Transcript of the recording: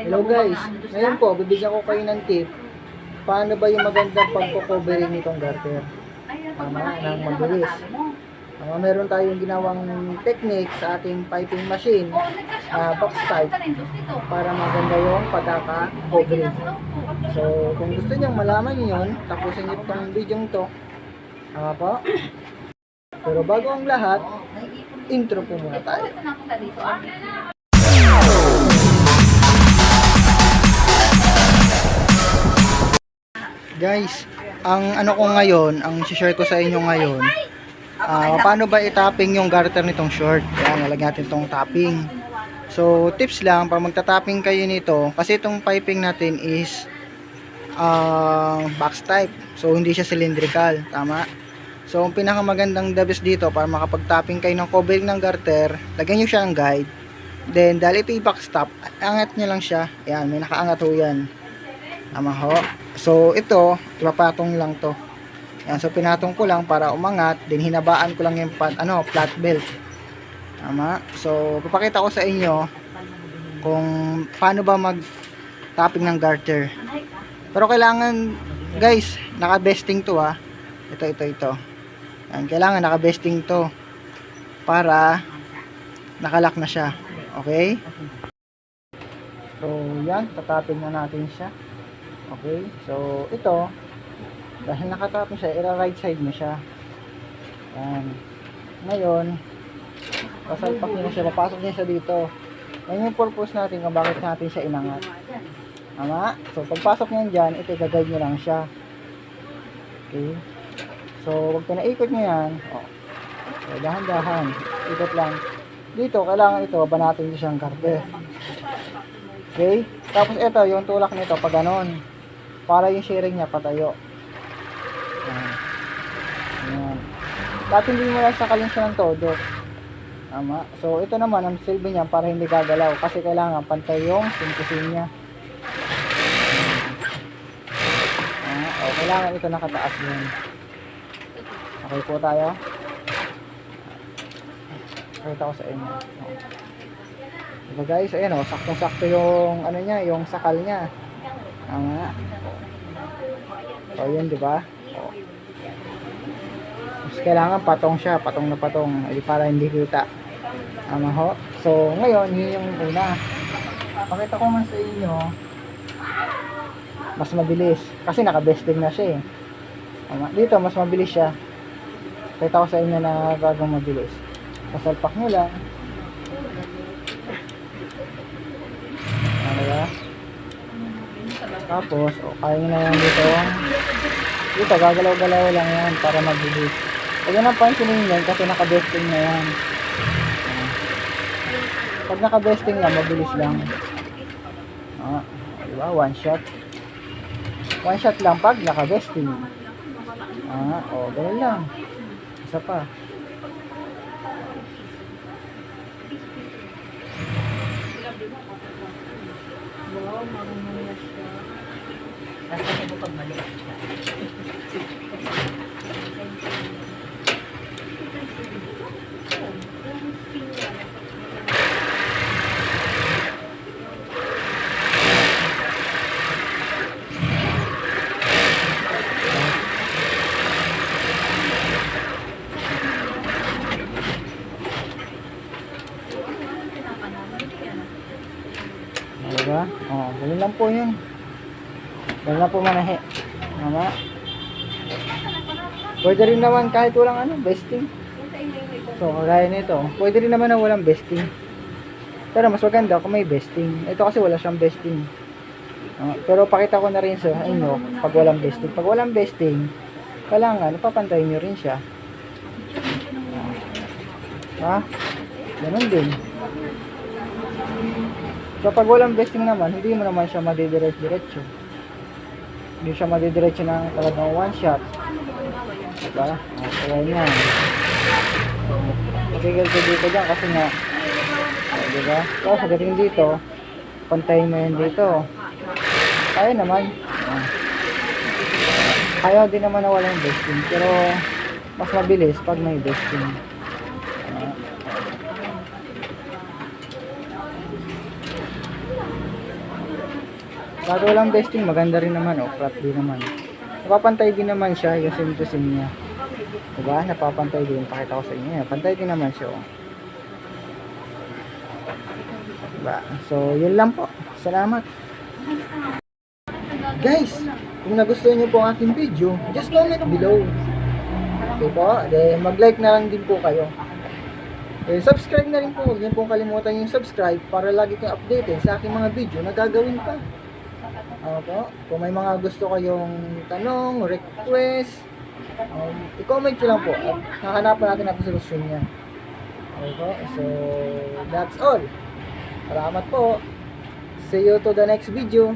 Hello guys, ngayon po, bibigyan ko kayo ng tip. Paano ba yung magandang pagko-covering nitong garter? Tama, nang mabilis. Tama, meron tayong ginawang technique sa ating piping machine, uh, box type, para maganda yung pagkaka-covering. So, kung gusto niyang malaman yun, tapusin niyo itong video to. Tama po? Pero bago ang lahat, intro po muna tayo. Guys, ang ano ko ngayon, ang share ko sa inyo ngayon, ah, paano ba i-tapping yung garter nitong short? Kaya nalagyan natin itong tapping. So, tips lang, pag magta-tapping kayo nito, kasi itong piping natin is ah, box type. So, hindi siya cylindrical. Tama? So, ang pinakamagandang the dito para makapag-tapping kayo ng covering ng garter, lagyan nyo siya ng guide. Then, dahil ito i-box top, angat nyo lang siya. Ayan, may nakaangat ho yan. Tama ho. So, ito, ipapatong lang to. Ayan, so pinatong ko lang para umangat, then hinabaan ko lang yung pan, ano, flat belt. Tama. So, papakita ko sa inyo kung paano ba mag tapping ng garter. Pero kailangan, guys, naka-besting to ah. Ito, ito, ito. Ayan, kailangan naka-besting to para nakalak na siya. Okay? So, yan, tatapin na natin siya. Okay? So, ito, dahil nakatapin siya, ira-right side mo siya. Yan. Ngayon, pasalpak niya na siya, papasok niya siya dito. Yan yung purpose natin kung bakit natin siya inangat. Tama? So, pagpasok niyan dyan, ito, gagawin niyo lang siya. Okay? So, pag pinaikot niyo yan, oh, so, dahan-dahan, ikot lang. Dito, kailangan ito, banatin niyo siyang garter. Okay? Tapos ito, yung tulak nito, pag ganon. Para yung sharing niya patayo. Ayan. Ayan. Dati hindi mo lang sakalin siya ng todo. Tama. So, ito naman, ang silbi niya para hindi gagalaw. Kasi kailangan pantay yung sintusin niya. Ah, o, kailangan ito nakataas din. Okay po tayo. Pakita ko sa inyo. O. Diba guys, ayan o, saktong-sakto yung ano niya, yung sakal niya. Tama. O yun, di ba? Mas kailangan patong siya, patong na patong, eh, para hindi kita. Tama ho. So, ngayon, yun yung una. Pakita ko man sa inyo, mas mabilis. Kasi naka-besting na siya eh. Tama. Dito, mas mabilis siya. Pakita ko sa inyo na bagong mabilis. Pasalpak nyo lang. Ano ba? Tapos, o, kaya nyo na yan dito. Dito, gagalaw-galaw lang yan para mabilis. Huwag nyo nang pansinin yan kasi naka-besting na yan. Ah. Pag naka-besting lang, mabilis lang. Ah, diba? One shot. One shot lang pag naka-besting. Ah, o, ganun lang. Isa pa. Wow, marunong na siya. Kasi mo pag maliit siya. Diba? Oh, ganun lang po yun. Ganun lang po manahe. Tama? Pwede rin naman kahit walang ano, besting. So, kagaya nito, pwede rin naman na walang besting. Pero mas maganda kung may besting. Ito kasi wala siyang besting. Ah, pero pakita ko na rin sa inyo pag walang besting. Pag walang besting, kailangan papantayin nyo rin siya. Ha? Ganun din. So pag walang besting naman, hindi mo naman siya madidiretso-diretso. Hindi siya madidiretso ng talagang one shot. Diba? Kaya yan. Matigil ko dito dyan kasi nga, diba? Tapos pagdating dito, pantayin mo yun dito. Kaya naman. Kaya din naman na walang besting. Pero, mas mabilis pag may besting. O. Kaso walang besting, maganda rin naman, oh. Flat din naman. Napapantay din naman siya, yung sim to sim niya. Diba? Napapantay din. Pakita ko sa inyo. Pantay din naman siya, oh. Diba? So, yun lang po. Salamat. Guys, kung nagustuhan niyo po ang aking video, just comment below. Okay po? Then, mag-like na lang din po kayo. Eh, subscribe na rin po. Huwag niyo pong kalimutan yung subscribe para lagi kayong updated sa aking mga video na gagawin pa. Ano po? Kung may mga gusto kayong tanong, request, um, i-comment nyo lang po at hahanapan natin natin solusyon niya. Okay po? So, that's all. Salamat po. See you to the next video.